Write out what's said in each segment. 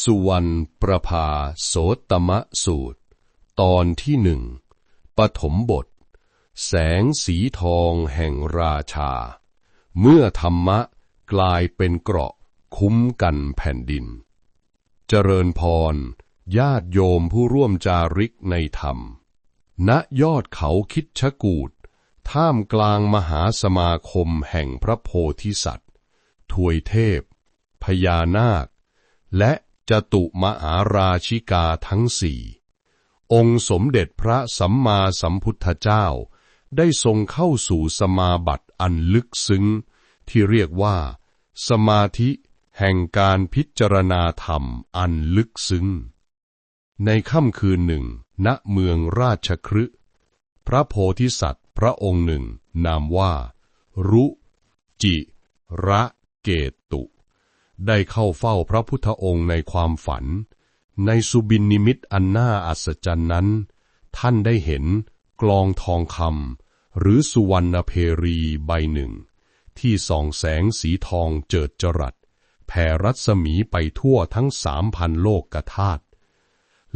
สุวรรณประภาโสตมะสูตร ตอนที่หนึ่งปฐมบท แสงสีทองแห่งราชา เมื่อธรรมะกลายเป็นเกราะคุ้มกันแผ่นดิน เจริญพร ญาติโยมผู้ร่วมจาริกในธรรม ณยอดเขาคิดชกูดท่ามกลางมหาสมาคมแห่งพระโพธิสัตว์ถวยเทพ พญานาค และ จตุมหาราชิกาทั้งสี่ องค์สมเด็จพระสัมมาสัมพุทธเจ้า ได้ทรงเข้าสู่สมาบัติอันลึกซึ้ง ที่เรียกว่า สมาธิแห่งการพิจารณาธรรมอันลึกซึ้ง ในค่ำคืนหนึ่ง ณเมืองราชครึพระโพธิสัตว์พระองค์หนึ่ง นามว่า รุ จิ ระเกตุ ได้เข้าเฝ้าพระพุทธองค์ในความฝัน ในสุบินนิมิตอันน่าอัศจรรย์นั้น ท่านได้เห็นกลองทองคำหรือสุวรรณเพรีใบหนึ่ง ที่ส่องแสงสีทองเจิดจรัสแผ่รัศมีไปทั่วทั้งสามพันโลกกธาตุ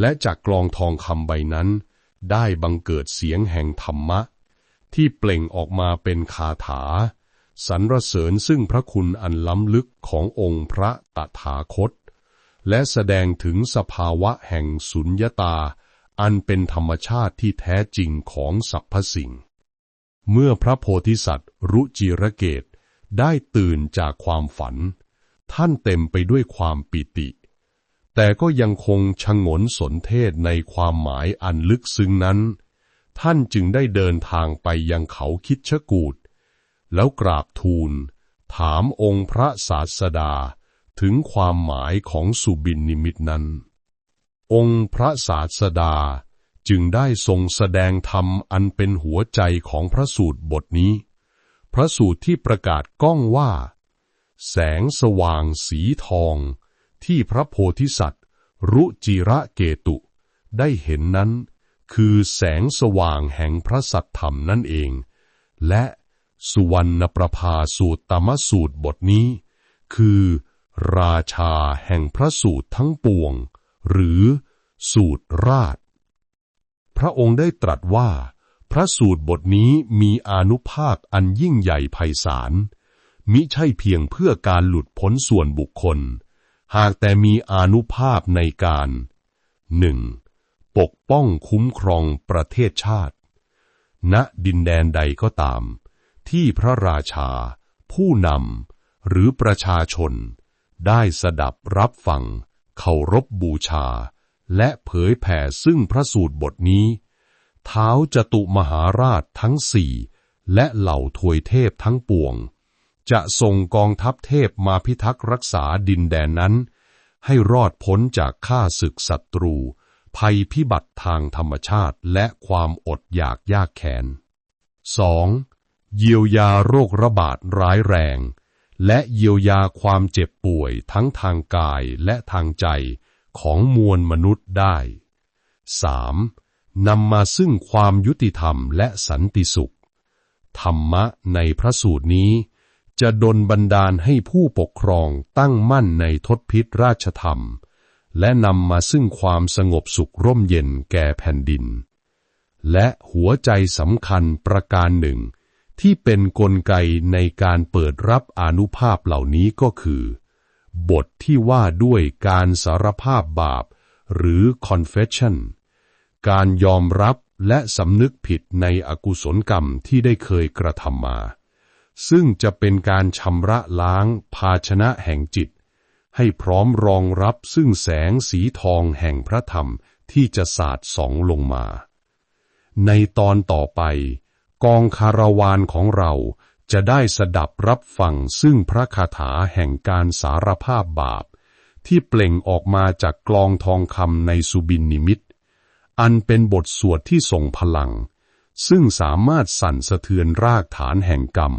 และจากกลองทองคำใบนั้น ได้บังเกิดเสียงแห่งธรรมะ ที่เปล่งออกมาเป็นคาถา สรรเสริญซึ่งพระคุณอันล้ำลึกขององค์พระตถาคต และแสดงถึงสภาวะแห่งสุญญตา อันเป็นธรรมชาติที่แท้จริงของสรรพสิ่ง เมื่อพระโพธิสัตว์รุจิระเกตได้ตื่นจากความฝัน ท่านเต็มไปด้วยความปิติ แต่ก็ยังคงชงนสนเทศในความหมายอันลึกซึ้งนั้น ท่านจึงได้เดินทางไปยังเขาคิดชกูด แล้วกราบทูล ถามองค์พระศาสดาถึงความหมายของสุบินนิมิตนั้น องค์พระศาสดาจึงได้ทรงแสดงธรรมอันเป็นหัวใจของพระสูตรบทนี้ พระสูตรที่ประกาศก้องว่า แสงสว่างสีทอง ที่พระโพธิสัตว์ รุจิระเกตุ ได้เห็นนั้น คือแสงสว่างแห่งพระสัตธรรมนั่นเอง และ สุวรรณประภาสูตรตมสูตรบทนี้ คือ ราชาแห่งพระสูตรทั้งปวง หรือสูตรราช พระองค์ได้ตรัสว่า พระสูตรบทนี้มีอานุภาคอันยิ่งใหญ่ไพศาล มิใช่เพียงเพื่อการหลุดพ้นส่วนบุคคล หากแต่มีอานุภาพในการหนึ่งปกป้องคุ้มครองประเทศชาติ ณดินแดนใดก็ตาม ที่พระราชา ผู้นำหรือประชาชน ได้สดับรับฟังเคารพบูชา และเผยแผ่ซึ่งพระสูตรบทนี้เท้าจตุมหาราชทั้งสี่และเหล่าทวยเทพทั้งปวง จะส่งกองทัพเทพมาพิทักษ์รักษาดินแดนนั้น ให้รอดพ้นจากข้าศึกศัตรู ภัยพิบัติทางธรรมชาติและความอดอยากยากแค้น 2. เยียวยาโรคระบาดร้ายแรง และเยียวยาความเจ็บป่วยทั้งทางกายและทางใจของมวลมนุษย์ได้ 3. นำมาซึ่งความยุติธรรมและสันติสุข ธรรมะในพระสูตรนี้ จะดลบันดาลให้ผู้ปกครองตั้งมั่นในทศพิษราชธรรม และนำมาซึ่งความสงบสุขร่มเย็นแก่แผ่นดิน และหัวใจสำคัญประการหนึ่ง ที่เป็นนกลไกในการเปิดรับอนุภาพเหล่านี้ก็คือ บทที่ว่าด้วยการสารภาพบาป หรือ confession การยอมรับและสำนึกผิดในอกุศลกรรมที่ได้เคยกระทำมา ซึ่งจะเป็นการชำระล้างภาชนะแห่งจิต ให้พร้อมรองรับซึ่งแสงสีทองแห่งพระธรรมที่จะสาดส่องลงมา ในตอนต่อไป กองคาราวานของเราจะได้สดับรับฟังซึ่งพระคาถาแห่งการสารภาพบาป ที่เปล่งออกมาจากกลองทองคำในสุบินนิมิต อันเป็นบทสวดที่ทรงพลัง ซึ่งสามารถสั่นสะเทือนรากฐานแห่งกรรม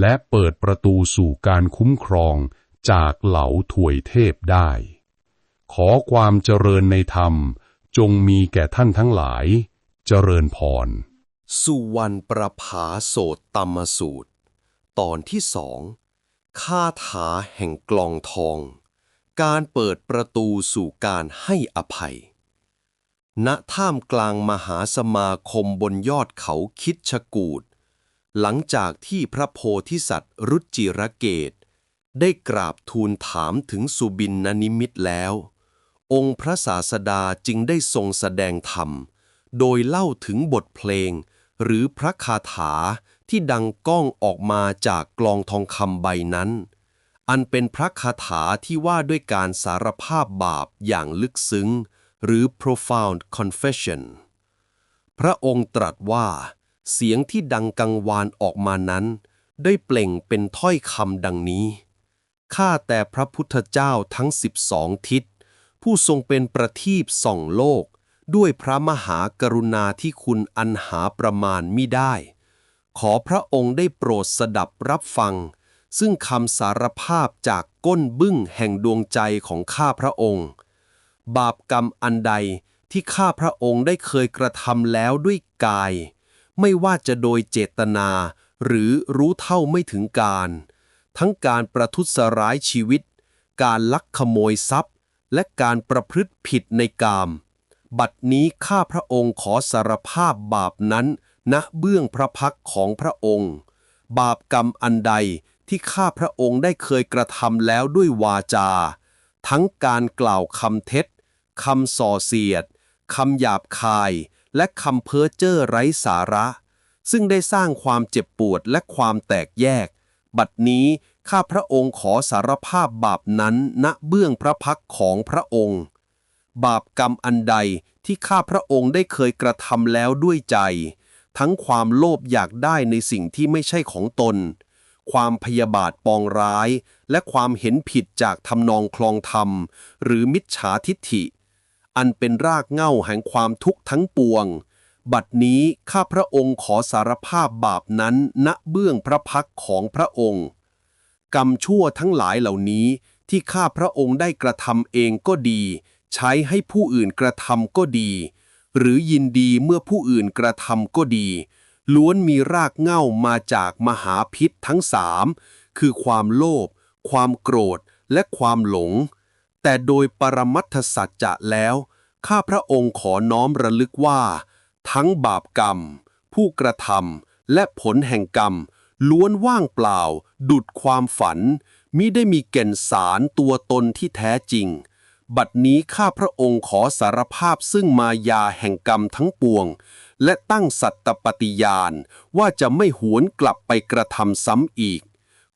และเปิดประตูสู่การคุ้มครองจากเหล่าถวยเทพได้ ขอความเจริญในธรรมจงมีแก่ท่านทั้งหลาย เจริญพร สุวรรณประภาโสตตมสูตร ตอนที่สองคาถาแห่งกลองทอง การเปิดประตูสู่การให้อภัย ณท่ามกลางมหาสมาคมบนยอดเขาคิดชกูดหลังจากที่พระโพธิสัตว์รุจิระเกต ได้กราบทูลถามถึงสุบินนนิมิตแล้ว องค์พระศาสดาจึงได้ทรงแสดงธรรม โดยเล่าถึงบทเพลง หรือพระคาถาที่ดังก้องออกมาจากกลองทองคำใบนั้น อันเป็นพระคาถาที่ว่าด้วยการสารภาพบาปอย่างลึกซึ้ง หรือ profound confession พระองค์ตรัสว่า เสียงที่ดังกังวานออกมานั้น ได้เปล่งเป็นถ้อยคำดังนี้ ข้าแต่พระพุทธเจ้าทั้งสิบสองทิศ ผู้ทรงเป็นประทีปส่องโลก ด้วยพระมหากรุณาที่คุณอันหาประมาณมิได้ ขอพระองค์ได้โปรดสดับรับฟัง ซึ่งคำสารภาพจากก้นบึ้งแห่งดวงใจของข้าพระองค์ บาปกรรมอันใดที่ข้าพระองค์ได้เคยกระทำแล้วด้วยกาย ไม่ว่าจะโดยเจตนา หรือรู้เท่าไม่ถึงการ ทั้งการประทุษร้ายชีวิต การลักขโมยทรัพย์ และการประพฤติผิดในกาม บัดนี้ข้าพระองค์ขอสารภาพบาปนั้นณเบื้องพระพักของพระองค์ บาปกรรมอันใดที่ข้าพระองค์ได้เคยกระทำแล้วด้วยวาจา ทั้งการกล่าวคำเท็จคำส่อเสียดคำหยาบคาย และคำเพ้อเจ้อไร้สาระ ซึ่งได้สร้างความเจ็บปวดและความแตกแยก บัดนี้ข้าพระองค์ขอสารภาพบาปนั้นณเบื้องพระพักของพระองค์ บาปกรรมอันใดที่ข้าพระองค์ได้เคยกระทำแล้วด้วยใจ ทั้งความโลภอยากได้ในสิ่งที่ไม่ใช่ของตน ความพยาบาทปองร้าย และความเห็นผิดจากทำนองคลองธรรม หรือมิจฉาทิฏฐิ อันเป็นรากเหง้าแห่งความทุกข์ทั้งปวง บัดนี้ข้าพระองค์ขอสารภาพบาปนั้นณเบื้องพระพักของพระองค์ กรรมชั่วทั้งหลายเหล่านี้ที่ข้าพระองค์ได้กระทำเองก็ดี ใช้ให้ผู้อื่นกระทำก็ดี หรือยินดีเมื่อผู้อื่นกระทำก็ดี ล้วนมีรากเหง้ามาจากมหาพิษทั้งสามคือความโลภความโกรธและความหลง แต่โดยปรมัตถสัจจะแล้ว ข้าพระองค์ขอน้อมระลึกว่า ทั้งบาปกรรม ผู้กระทำและผลแห่งกรรม ล้วนว่างเปล่า ดุดความฝันมิได้มีแก่นสารตัวตนที่แท้จริง บัดนี้ข้าพระองค์ขอสารภาพซึ่งมายาแห่งกรรมทั้งปวง และตั้งสัตตปฏิญาณ ว่าจะไม่หวนกลับไปกระทำซ้ำอีก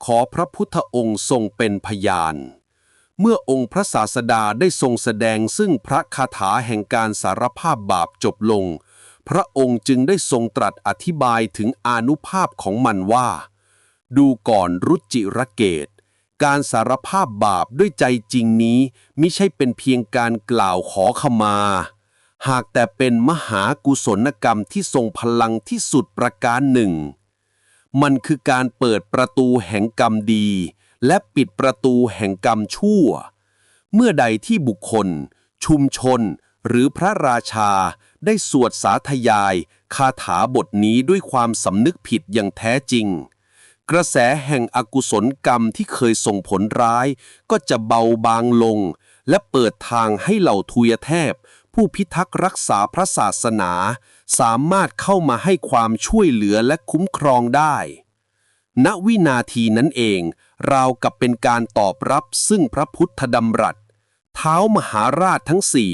ขอพระพุทธองค์ทรงเป็นพยาน เมื่อองค์พระศาสดาได้ทรงแสดงซึ่งพระคาถาแห่งการสารภาพบาปจบลง พระองค์จึงได้ทรงตรัสอธิบายถึงอนุภาพของมันว่า ดูก่อนรุจิรเกต การสารภาพบาปด้วยใจจริงนี้มิใช่เป็นเพียงการกล่าวขอขมา หากแต่เป็นมหากุศลกรรมที่ทรงพลังที่สุดประการหนึ่ง มันคือการเปิดประตูแห่งกรรมดี และปิดประตูแห่งกรรมชั่ว เมื่อใดที่บุคคล ชุมชน หรือพระราชาได้สวดสาธยาย คาถาบทนี้ด้วยความสำนึกผิดอย่างแท้จริง กระแสแห่งอกุศลกรรมที่เคยส่งผลร้าย ก็จะเบาบางลง และเปิดทางให้เหล่าทุยเทพ ผู้พิทักษ์รักษาพระศาสนา สามารถเข้ามาให้ความช่วยเหลือและคุ้มครองได้ ณวินาทีนั้นเอง ราวกับเป็นการตอบรับซึ่งพระพุทธดำรัสเท้ามหาราชทั้งสี่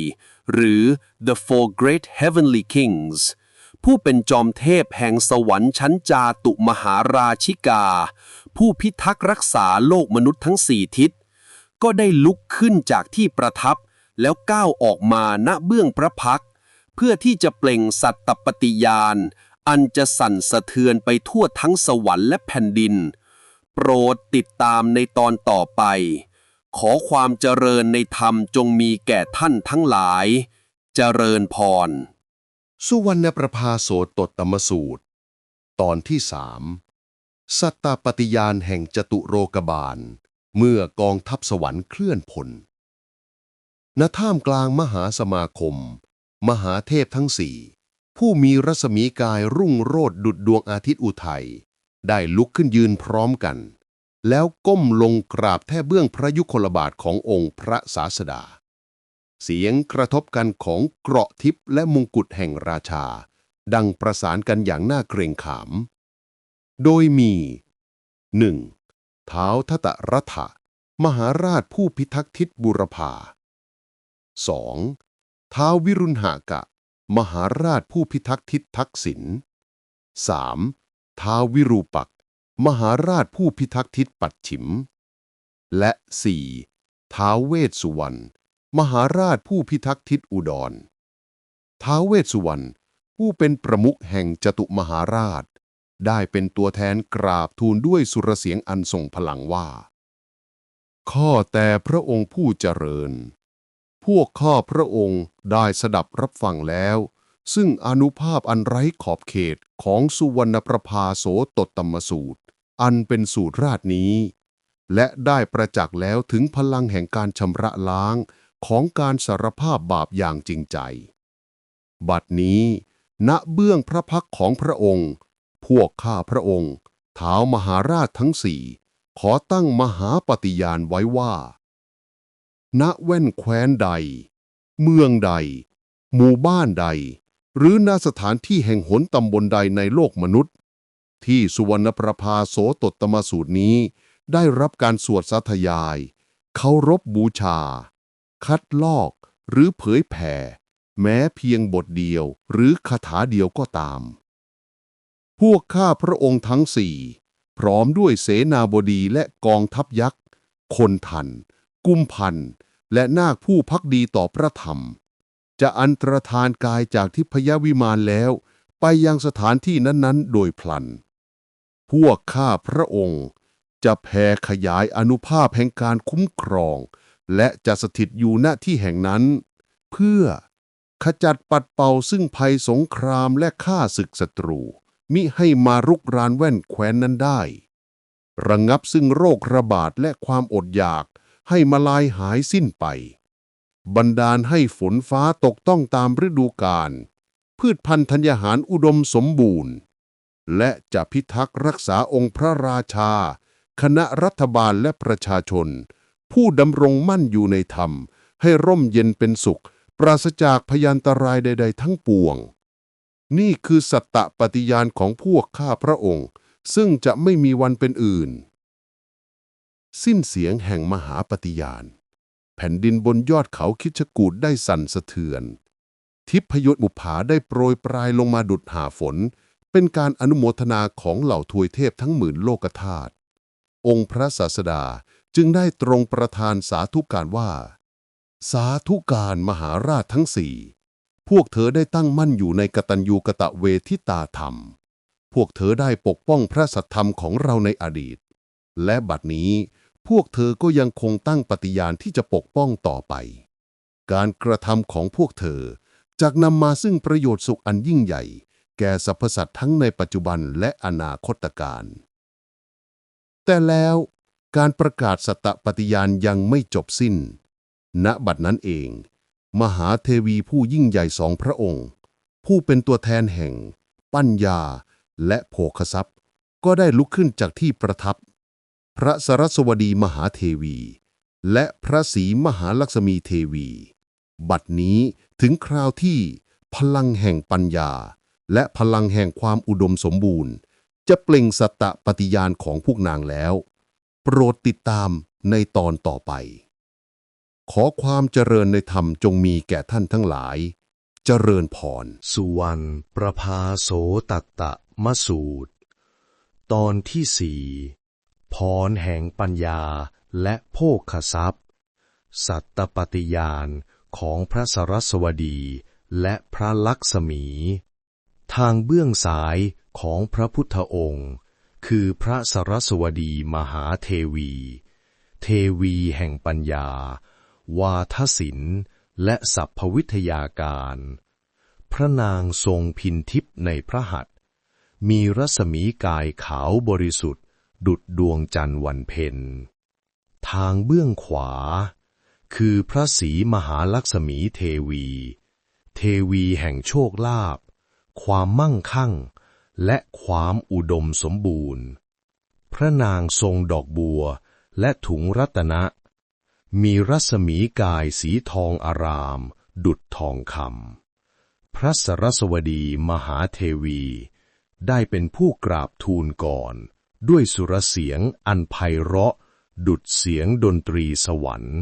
หรือ the four great heavenly kings ผู้เป็นจอมเทพแห่งสวรรค์ชั้นจาตุมหาราชิกา ผู้พิทักษ์รักษาโลกมนุษย์ทั้งสี่ทิศ ก็ได้ลุกขึ้นจากที่ประทับ แล้วก้าวออกมาณเบื้องพระพัก เพื่อที่จะเปล่งสัตตปฏิญาณ อันจะสั่นสะเทือนไปทั่วทั้งสวรรค์และแผ่นดิน โปรดติดตามในตอนต่อไป ขอความเจริญในธรรมจงมีแก่ท่านทั้งหลาย เจริญพร สุวรรณประภาโสตตมสูตร ตอนที่สามสัตตปฏิญาณแห่งจตุโรกบาล เมื่อกองทัพสวรรค์เคลื่อนพลณท่ามกลางมหาสมาคม มหาเทพทั้งสี่ ผู้มีรัศมีกายรุ่งโรดดุดดวงอาทิตย์อุทัย ได้ลุกขึ้นยืนพร้อมกัน แล้วก้มลงกราบแทบเบื้องพระยุคลบาทขององค์พระศาสดา เสียงกระทบกันของเกราะทิพย์และมงกุฎแห่งราชา ดังประสานกันอย่างน่าเกรงขาม โดยมี 1. ท้าทัตรัฐะมหาราชผู้พิทักษ์ทิศบุรพา 2. ท้าววิรุณหากะ มหาราชผู้พิทักษ์ทิศทักษิณ 3. ท้าววิรูปัก มหาราชผู้พิทักษ์ทิศปัดฉิม และ 4. ท้าวเวสสุวรรณ มหาราชผู้พิทักษ์ทิศอุดร ท้าวเวสสุวรรณผู้เป็นประมุขแห่งจตุมหาราช ได้เป็นตัวแทนกราบทูลด้วยสุรเสียงอันทรงพลังว่า ข้อแต่พระองค์ผู้เจริญ พวกข้าพระองค์ได้สดับรับฟังแล้ว ซึ่งอนุภาพอันไร้ขอบเขตของสุวรรณประภาโสตตมสูตร อันเป็นสูตรราชนี้ และได้ประจักษ์แล้วถึงพลังแห่งการชำระล้าง ของการสารภาพบาปอย่างจริงใจ บัดนี้ ณเบื้องพระพักของพระองค์ พวกข้าพระองค์ท้าวมหาราชทั้งสี่ขอตั้งมหาปฏิญาณไว้ว่า ณแว่นแคว้นใด เมืองใด หมู่บ้านใด หรือณสถานที่แห่งหนตำบลใดในโลกมนุษย์ ที่สุวรรณประภาโสตตมสูตรนี้ได้รับการสวดสาธยายเคารพบูชา คัดลอก หรือเผยแผ่ แม้เพียงบทเดียวหรือคาถาเดียวก็ตาม พวกข้าพระองค์ทั้งสี่พร้อมด้วยเสนาบดีและกองทัพยักษ์ คนทัน กุมพัน และนาคผู้พักดีต่อพระธรรม จะอันตรธานกายจากทิพยวิมานแล้ว ไปยังสถานที่นั้นๆ โดยพลัน พวกข้าพระองค์ จะแผ่ขยายอนุภาพแห่งการคุ้มครอง และจะสถิตอยู่ณที่แห่งนั้น เพื่อขจัดปัดเป่าซึ่งภัยสงครามและฆ่าศึกศัตรู มิให้มารุกรานแว่นแคว้นนั้นได้ ระงงับซึ่งโรคระบาดและความอดอยากให้มาลายหายสิ้นไป บันดาลให้ฝนฟ้าตกต้องตามฤดูกาลพืชพันธุ์ธัญญาหารอุดมสมบูรณ์ และจะพิทักษ์รักษาองค์พระราชา คณะรัฐบาลและประชาชน ผู้ดำรงมั่นอยู่ในธรรม ให้ร่มเย็นเป็นสุข ปราศจากพยันตรายใด ๆ ทั้งปวง นี่คือสัตตปฏิญาณของพวกข้าพระองค์ ซึ่งจะไม่มีวันเป็นอื่น สิ้นเสียงแห่งมหาปฏิญาณ แผ่นดินบนยอดเขาคิดชกูดได้สั่นสะเทือน ทิพยศบุภาได้โปรยปลายลงมาดุดหาฝน เป็นการอนุโมทนาของเหล่าทวยเทพทั้งหมื่นโลกธาตุองค์พระศาสดา จึงได้ตรงประทานสาธุการว่า สาธุการมหาราชทั้งสี่ พวกเธอได้ตั้งมั่นอยู่ในกตัญญูกะตะเวทิตาธรรม พวกเธอได้ปกป้องพระสัทธรรมของเราในอดีต และบัดนี้พวกเธอก็ยังคงตั้งปฏิญาณที่จะปกป้องต่อไป การกระทำของพวกเธอจะนำมาซึ่งประโยชน์สุขอันยิ่งใหญ่ แก่สรรพสัตว์ทั้งในปัจจุบันและอนาคตการ แต่แล้ว การประกาศสตตปฏิญาณยังไม่จบสิ้น ณ บัดนั้นเอง มหาเทวีผู้ยิ่งใหญ่สองพระองค์ ผู้เป็นตัวแทนแห่ง ปัญญา และโภคทรัพย์ ก็ได้ลุกขึ้นจากที่ประทับ พระสรสวดีมหาเทวี และพระศรีมหาลักษมีเทวี บัดนี้ถึงคราวที่พลังแห่งปัญญา และพลังแห่งความอุดมสมบูรณ์ จะเปล่งสัตตปฏิญาณของพวกนางแล้ว โปรดติดตามในตอนต่อไป ขอความเจริญในธรรมจงมีแก่ท่านทั้งหลาย เจริญพร สุวรรณประภาโสตัตตะมสูตร ตอนที่สี่พรแห่งปัญญาและโภคทรัพย์ สัตตปฏิญาณของพระสรสวดีและพระลักษมี ทางเบื้องซ้ายของพระพุทธองค์ คือพระสรสวดีมหาเทวี เทวีแห่งปัญญา วาทศิลป์และสัพพวิทยาการ พระนางทรงพินทิพย์ในพระหัตถ์มีรัศมีกายขาวบริสุทธิ์ ดุดดวงจันทร์วันเพ็ญ ทางเบื้องขวา คือพระศรีมหาลักษมีเทวี เทวีแห่งโชคลาภความมั่งคั่ง และความอุดมสมบูรณ์ พระนางทรงดอกบัวและถุงรัตนะ มีรัศมีกายสีทองอาราม ดุจทองคำพระสรสวดีมหาเทวี ได้เป็นผู้กราบทูลก่อน ด้วยสุรเสียงอันไพเราะ ดุดเสียงดนตรีสวรรค์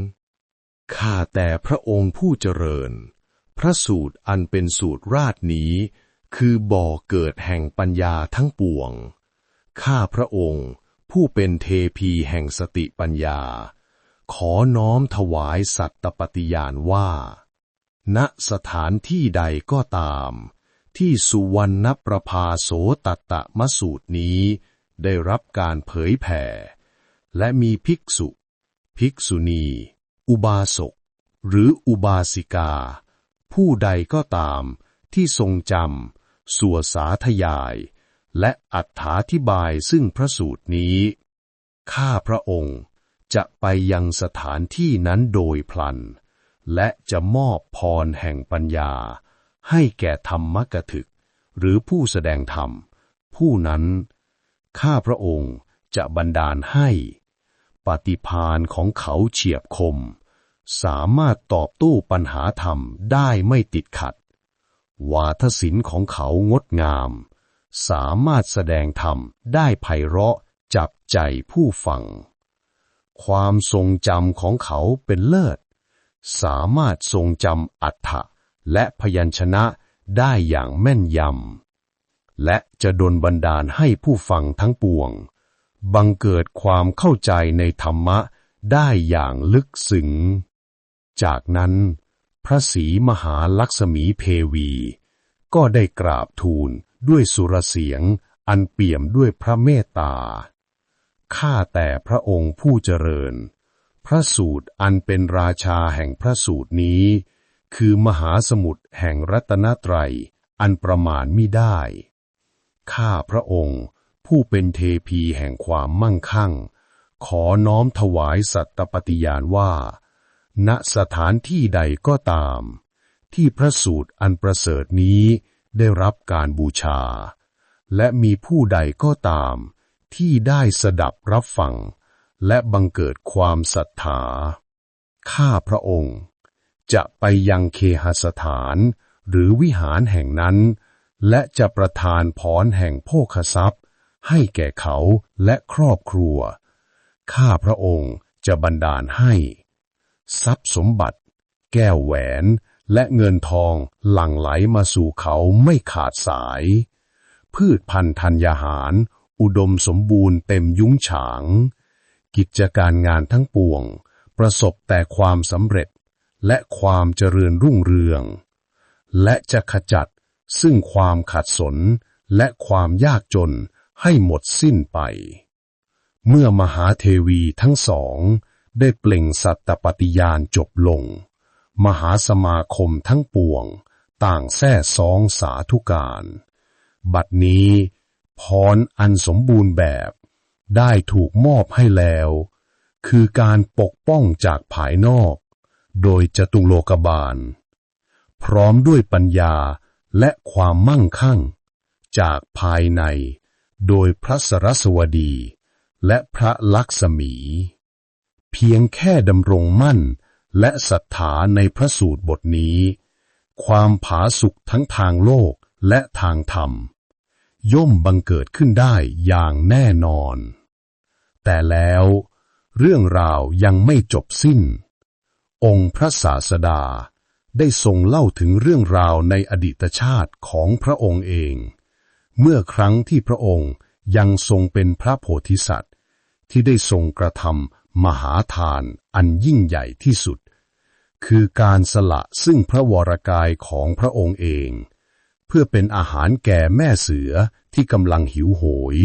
ข้าแต่พระองค์ผู้เจริญ พระสูตรอันเป็นสูตรราชนี้ คือบ่อเกิดแห่งปัญญาทั้งปวง ข้าพระองค์ผู้เป็นเทพีแห่งสติปัญญา ขอน้อมถวายสัตตปฏิญาณว่า ณสถานที่ใดก็ตาม ที่สุวรรณประภาโสตตตมสูตรนี้ ได้รับการเผยแผ่ และมีภิกษุ ภิกษุณี อุบาสก หรืออุบาสิกา ผู้ใดก็ตามที่ทรงจำ สัวสาธยาย และอัถาธิบายซึ่งพระสูตรนี้ ข้าพระองค์จะไปยังสถานที่นั้นโดยพลัน และจะมอบพรแห่งปัญญา ให้แก่ธรรมกถึก หรือผู้แสดงธรรม ผู้นั้น ข้าพระองค์จะบันดาลให้ ปฏิพานของเขาเฉียบคม สามารถตอบโต้ปัญหาธรรมได้ไม่ติดขัด วาทศิลป์ของเขางดงาม สามารถแสดงธรรมได้ไพเราะจับใจผู้ฟัง ความทรงจำของเขาเป็นเลิศ สามารถทรงจำอัฏฐะและพยัญชนะได้อย่างแม่นยำ และจะดลบันดาลให้ผู้ฟังทั้งปวง บังเกิดความเข้าใจในธรรมะได้อย่างลึกซึ้ง จากนั้น พระศรีมหาลักษมีเพวี ก็ได้กราบทูลด้วยสุรเสียงอันเปี่ยมด้วยพระเมตตา ข้าแต่พระองค์ผู้เจริญ พระสูตรอันเป็นราชาแห่งพระสูตรนี้ คือมหาสมุทรแห่งรัตนตรัยอันประมาณมิได้ ข้าพระองค์ผู้เป็นเทพีแห่งความมั่งคั่ง ขอน้อมถวายสัตตปฏิญาณว่า ณสถานที่ใดก็ตาม ที่พระสูตรอันประเสริฐนี้ได้รับการบูชา และมีผู้ใดก็ตาม ที่ได้สดับรับฟัง และบังเกิดความศรัทธา ข้าพระองค์ จะไปยังเคหสถานหรือวิหารแห่งนั้น และจะประทานพรแห่งโภคทรัพย์ ให้แก่เขาและครอบครัว ข้าพระองค์จะบันดาลให้ ทรัพย์สมบัติ แก้วแหวน และเงินทองหลั่งไหลมาสู่เขาไม่ขาดสาย พืชพันธุ์ธัญญาหาร อุดมสมบูรณ์เต็มยุ้งฉาง กิจการงานทั้งปวง ประสบแต่ความสำเร็จและความเจริญรุ่งเรือง และจะขจัดซึ่งความขัดสนและความยากจนให้หมดสิ้นไป เมื่อมหาเทวีทั้งสอง ได้เปล่งสัตตปฏิญาณจบลง มหาสมาคมทั้งปวง ต่างแท้ซองสาธุการ บัดนี้พรอันสมบูรณ์แบบ ได้ถูกมอบให้แล้ว คือการปกป้องจากภายนอก โดยจตุโลกบาล พร้อมด้วยปัญญาและความมั่งคั่ง จากภายใน โดยพระสรสวดี และพระลักษมี เพียงแค่ดำรงมั่น และศรัทธาในพระสูตรบทนี้ ความผาสุกทั้งทางโลกและทางธรรม ย่อมบังเกิดขึ้นได้อย่างแน่นอน แต่แล้วเรื่องราวยังไม่จบสิ้น องค์พระศาสดาได้ทรงเล่าถึงเรื่องราวในอดีตชาติของพระองค์เอง เมื่อครั้งที่พระองค์ยังทรงเป็นพระโพธิสัตว์ ที่ได้ทรงกระทำ มหาทานอันยิ่งใหญ่ที่สุด คือการสละซึ่งพระวรกายของพระองค์เอง เพื่อเป็นอาหารแก่แม่เสือที่กำลังหิวโหย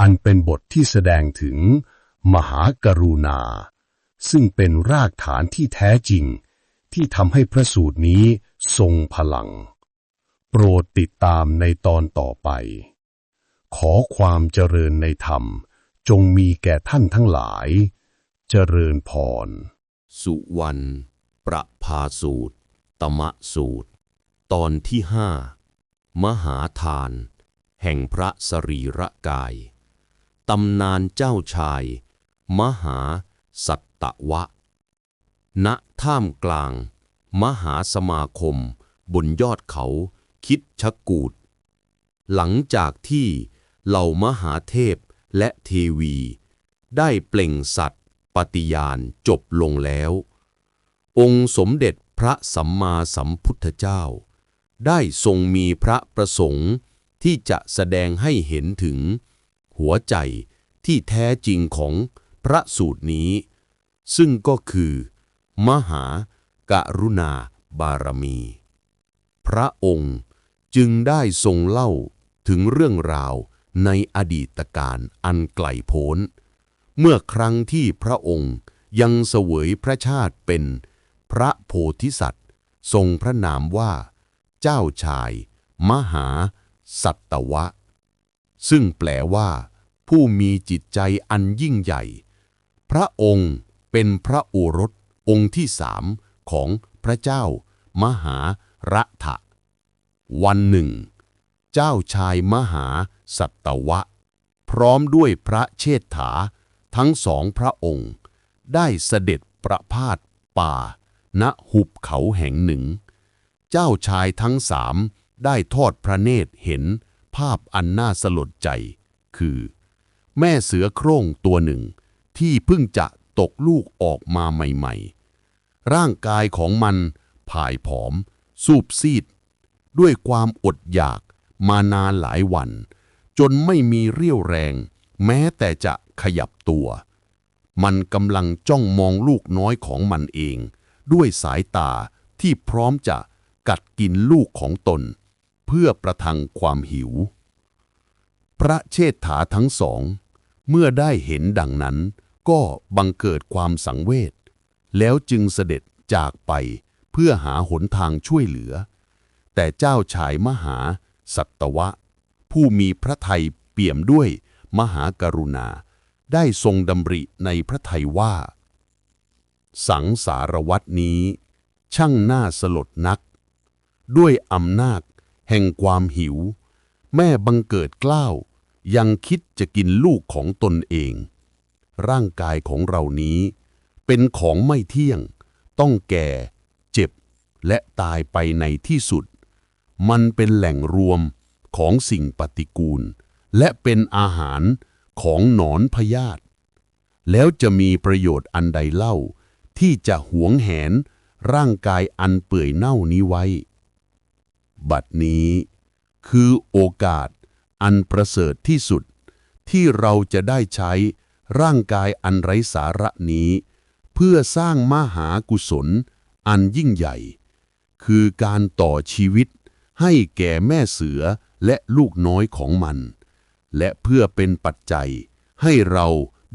อันเป็นบทที่แสดงถึง มหากรุณา ซึ่งเป็นรากฐานที่แท้จริง ที่ทำให้พระสูตรนี้ทรงพลัง โปรดติดตามในตอนต่อไป ขอความเจริญในธรรม จงมีแก่ท่านทั้งหลาย เจริญพร สุวรรณ ประภาสูตร ตมะสูตร ตอนที่ห้ามหาทาน แห่งพระสรีระกายตตำนานเจ้าชาย มหาสัตตวะ ณ ท่ามกลาง มหาสมาคมบนยอดเขาคิดชกูด หลังจากที่เหล่ามหาเทพ และเทวี ได้เปล่งสัตว์ปฏิญาณจบลงแล้ว องค์สมเด็จพระสัมมาสัมพุทธเจ้า ได้ทรงมีพระประสงค์ที่จะแสดงให้เห็นถึง หัวใจที่แท้จริงของพระสูตรนี้ ซึ่งก็คือ มหากรุณาบารมี พระองค์จึงได้ทรงเล่าถึงเรื่องราว ในอดีตการอันไกลโพ้น เมื่อครั้งที่พระองค์ยังเสวยพระชาติเป็นพระโพธิสัตว์ ทรงพระนามว่า เจ้าชาย มหา สัตวะ ซึ่งแปลว่า ผู้มีจิตใจอันยิ่งใหญ่ พระองค์เป็นพระโอรสองค์ที่สามของพระเจ้า มหารัฐะวันหนึ่ง เจ้าชายมหา สัตวะ พร้อมด้วยพระเชษฐา ทั้งสองพระองค์ ได้เสด็จประพาสป่า ณหุบเขาแห่งหนึ่ง เจ้าชายทั้งสามได้ทอดพระเนตรเห็นภาพอันน่าสลดใจ คือ แม่เสือโคร่งตัวหนึ่ง ที่เพิ่งจะตกลูกออกมาใหม่ๆ ร่างกายของมันผายผอม สูบซีด ด้วยความอดอยากมานานหลายวัน จนไม่มีเรี่ยวแรง แม้แต่จะขยับตัว มันกำลังจ้องมองลูกน้อยของมันเอง ด้วยสายตาที่พร้อมจะกัดกินลูกของตน เพื่อประทังความหิว พระเชษฐาทั้งสอง เมื่อได้เห็นดังนั้น ก็บังเกิดความสังเวชแล้วจึงเสด็จจากไปเพื่อหาหนทางช่วยเหลือ แต่เจ้าชายมหาสัตวะ ผู้มีพระทัยเปี่ยมด้วยมหากรุณา ได้ทรงดำริในพระทัยว่า สังสารวัตนี้ ช่างน่าสลดนัก ด้วยอำนาจแห่งความหิว แม่บังเกิดเกล้าว ยังคิดจะกินลูกของตนเอง ร่างกายของเรานี้ เป็นของไม่เที่ยง ต้องแก่ เจ็บ และตายไปในที่สุด มันเป็นแหล่งรวม ของสิ่งปฏิกูล และเป็นอาหารของหนอนพยาธิแล้วจะมีประโยชน์อันใดเล่า ที่จะหวงแหนร่างกายอันเปื่อยเน่านี้ไว้ บัดนี้คือโอกาสอันประเสริฐที่สุด ที่เราจะได้ใช้ร่างกายอันไร้สาระนี้ เพื่อสร้างมหากุศลอันยิ่งใหญ่ คือการต่อชีวิต ให้แก่แม่เสือและลูกน้อยของมัน และเพื่อเป็นปัจจัย ให้เรา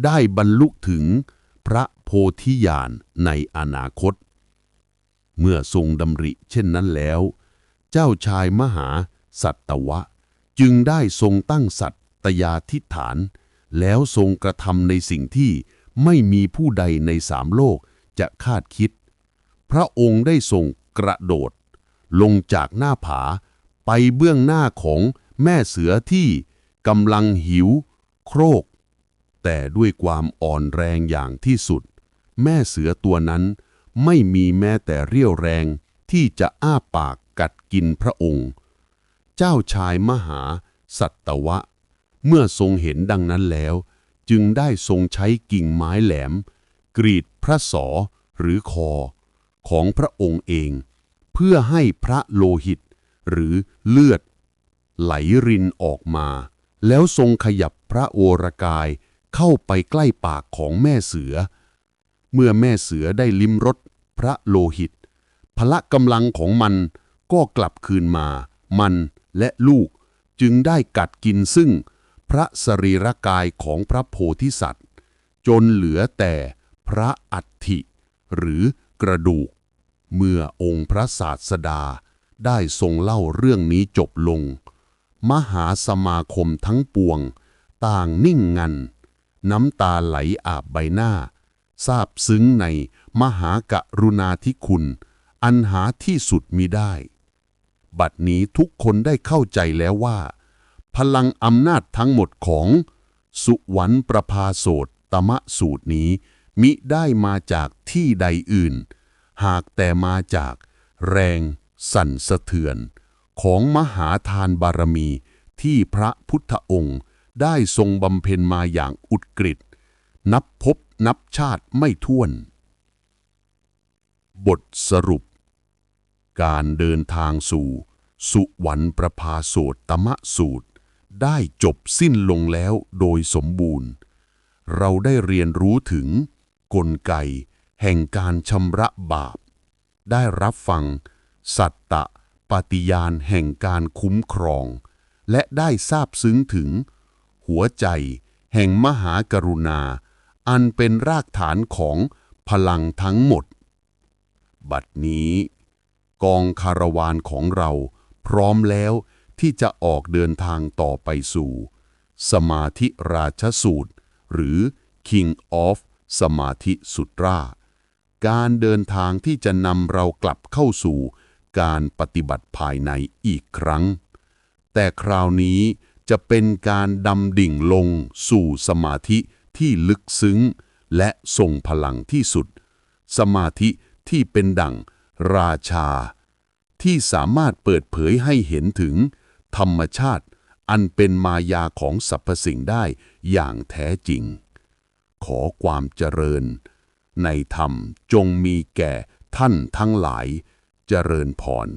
ได้บรรลุถึงพระโพธิญาณในอนาคต เมื่อทรงดำริเช่นนั้นแล้ว เจ้าชายมหาสัตวะ จึงได้ทรงตั้งสัตยาธิฐาน แล้วทรงกระทำในสิ่งที่ไม่มีผู้ใดในสามโลกจะคาดคิด พระองค์ได้ทรงกระโดด ลงจากหน้าผา ไปเบื้องหน้าของแม่เสือที่กำลังหิว โครก แต่ด้วยความอ่อนแรงอย่างที่สุด แม่เสือตัวนั้นไม่มีแม้แต่เรี่ยวแรงที่จะอ้าปากกัดกินพระองค์ เจ้าชายมหาสัตวะ เมื่อทรงเห็นดังนั้นแล้ว จึงได้ทรงใช้กิ่งไม้แหลม กรีดพระศอหรือคอ ของพระองค์เอง เพื่อให้พระโลหิต หรือเลือด ไหลรินออกมา แล้วทรงขยับพระโอรกายเข้าไปใกล้ปากของแม่เสือ เมื่อแม่เสือได้ลิ้มรสพระโลหิต พละกำลังของมันก็กลับคืนมา มันและลูกจึงได้กัดกินซึ่งพระสรีรกายของพระโพธิสัตว์ จนเหลือแต่พระอัฐิ หรือกระดูก เมื่อองค์พระศาสดาได้ทรงเล่าเรื่องนี้จบลง มหาสมาคมทั้งปวง ต่างนิ่งงัน น้ำตาไหลอาบใบหน้าซาบซึ้งในมหากรุณาธิคุณ อันหาที่สุดมิได้ บัดนี้ทุกคนได้เข้าใจแล้วว่า พลังอำนาจทั้งหมดของ สุวรรณประภาโสตตมะสูตรนี้มิได้มาจากที่ใดอื่น หากแต่มาจากแรงสั่นสะเทือน ของมหาทานบารมีที่พระพุทธองค์ได้ทรงบำเพ็ญมาอย่างอุดกฤษนับพบนับชาติไม่ถ้วน บทสรุป การเดินทางสู่ สุวรรณประภาโสตตมะสูตร ได้จบสิ้นลงแล้วโดยสมบูรณ์ เราได้เรียนรู้ถึงกลไก แห่งการชำระบาป ได้รับฟัง สัตตะปฏิญาณแห่งการคุ้มครอง และได้ทราบซึ้งถึง หัวใจแห่งมหากรุณา อันเป็นรากฐานของพลังทั้งหมด บัดนี้ กองคารวานของเราพร้อมแล้วที่จะออกเดินทางต่อไปสู่ สมาธิราชสูตร หรือ King of สมาธิสุตรา การเดินทางที่จะนำเรากลับเข้าสู่ การปฏิบัติภายในอีกครั้ง แต่คราวนี้จะเป็นการดำดิ่งลงสู่สมาธิที่ลึกซึ้ง และทรงพลังที่สุด สมาธิที่เป็นดั่ง ราชา ที่สามารถเปิดเผยให้เห็นถึง ธรรมชาติ อันเป็นมายาของสรรพสิ่งได้อย่างแท้จริง ขอความเจริญ ในธรรมจงมีแก่ท่านทั้งหลาย เจริญพร